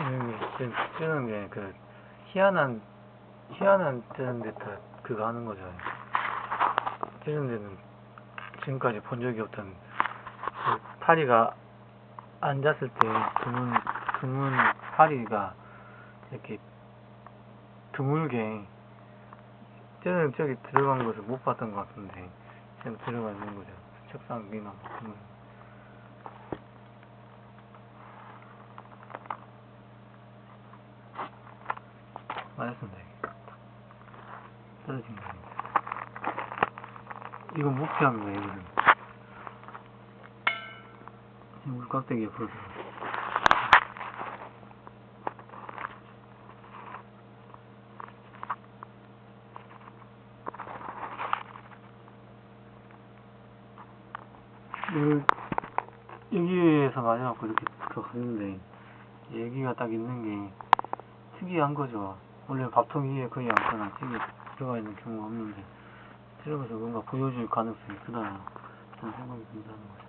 음, 지금 뜨는 게 그 희한한 희한한 뜨는 데다 그거 하는 거죠. 뜨는 데는 지금까지 본 적이 없던 그 파리가 앉았을 때 드문 드문 파리가 이렇게 드물게 뜨는 저기 들어간 것을 못 봤던 것 같은데 지금 들어가 있는 거죠. 책상 위만 보면. 맞았습니다. 이게. 떨어진 거예요. 이건 무피합니다, 이거는. 지금 물깍대기 옆으로 들어. 여기에서 맞아갖고 이렇게 들어갔는데 여기가 딱 있는 게 특이한 거죠. 원래 밥통 위에 거의 앉거나 책이 들어가 있는 경우가 없는데 들어가서 뭔가 보여줄 가능성이 그런 생각이 든다는 거죠.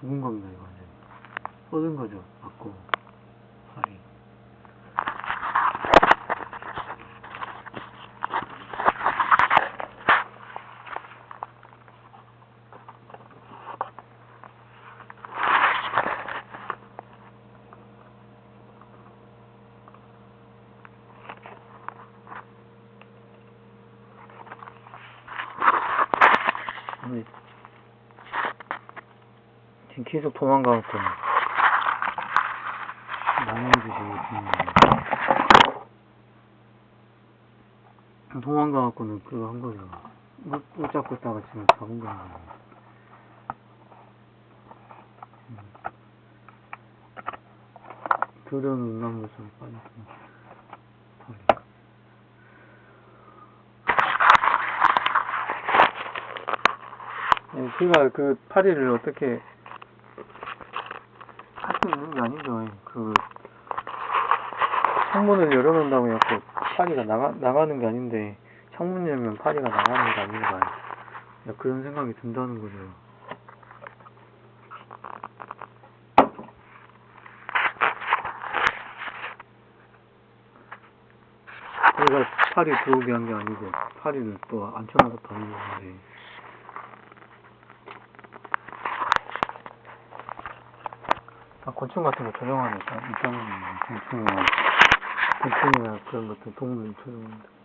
죽은 겁니다, 이거 완전히. 뻗은 거죠, 맞고. 아니, 지금 계속 도망가갖고 망해주시고 있는 도망가갖고는 그거 한 거죠. 못, 못 잡고 있다가 지금 잡은 거예요. 음. 그런 음란물성 빠졌어. 털이. 예, 제가 그 파리를 어떻게 할 수 있는 게 아니죠. 그 창문을 열어놓는다고 해갖고 파리가 나가 나가는 게 아닌데 창문 열면 파리가 나가는 게 아닌가 야, 그런 생각이 든다는 거죠. 제가 파리 들어오게 한 게 아니고 파리를 또 앉혀놔서 다는 건데. 곤충 같은 거 조종하니까. 이상한 곤충이나 곤충이나 그런 것들 동물 조종하는데